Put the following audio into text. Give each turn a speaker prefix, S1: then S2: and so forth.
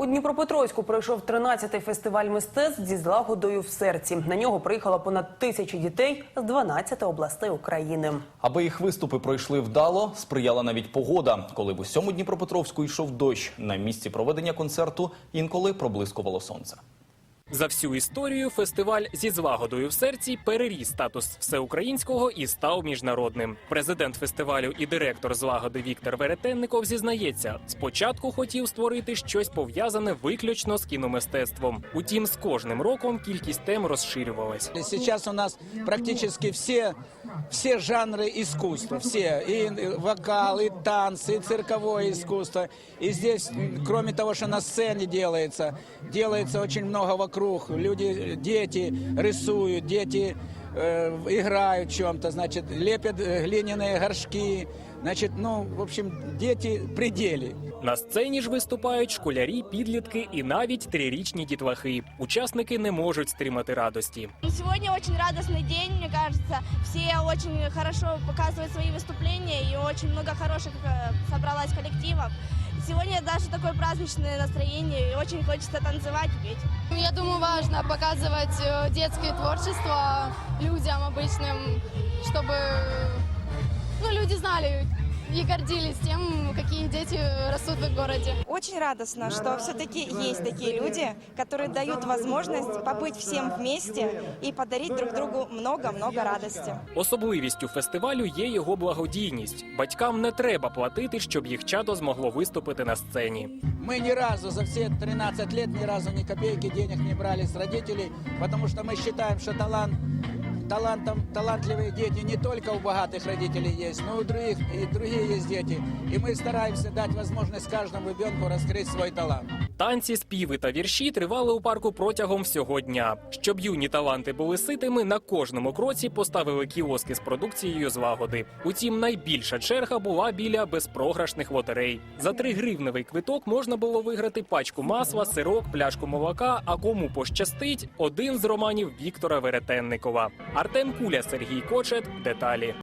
S1: У Дніпропетровську пройшов 13-й фестиваль мистецтв зі злагодою в серці. На нього приїхало понад тисячі дітей з 12 областей України.
S2: Аби їх виступи пройшли вдало, сприяла навіть погода. Коли в усьому Дніпропетровську йшов дощ, на місці проведення концерту інколи проблискувало сонце.
S3: За всю історію фестиваль зі злагодою в серці переріс статус всеукраїнського і став міжнародним. Президент фестивалю і директор злагоди Віктор Веретенников зізнається, спочатку хотів створити щось пов'язане виключно з кіномистецтвом. Утім, з кожним роком кількість тем розширювалась.
S4: Сейчас у нас практически все, все жанры искусства, все, и вокал, и танцы, и цирковое искусство. И здесь, м, кроме того, что на сцене делается, делается очень много вокруг Люди, дети рисуют, дети э, играют в чем-то, значит, лепят э, глиняные горшки. Значит, ну, в общем, дети в пределе.
S3: На сцені ж виступають школярі, підлітки і навіть трирічні дітлахи. Учасники не можуть стримати радості.
S5: Ну, Сегодня очень радостный день, мне кажется. Все очень хорошо показывают свои выступления, и очень много хороших э, собралось коллективов. Сегодня даже такое праздничное настроение, и очень хочется танцевать, петь.
S6: Ну, Я думаю, важно показывать э, детское творчество людям обычным, чтобы ну, люди знали и гордились тем, какие дети растут в их городе.
S7: Очень радостно, что все-таки есть такие люди, которые дают возможность побыть всем вместе и подарить друг другу много-много радости.
S3: Особливістю фестивалю є його благодійність. Батькам не треба платити, щоб їх чадо змогло виступити на сцені.
S4: Мы ни разу за все 13 лет ни разу ни копейки денег не брали с родителей, потому что мы считаем, что талант, талантом, талантливые дети не только у богатых родителей есть, но и у других, и другие есть дети. И мы стараемся дать возможность каждому ребенку раскрыть свой талант.
S3: Танці, співи та вірші тривали у парку протягом всього дня. Щоб юні таланти були ситими, на кожному кроці поставили кіоски з продукцією злагоди. Утім, найбільша черга була біля безпрограшних лотерей. За три гривневий квиток можна було виграти пачку масла, сирок, пляшку молока. А кому пощастить один з романів Віктора Веретенникова. Артем Куля, Сергій Кочет. Деталі.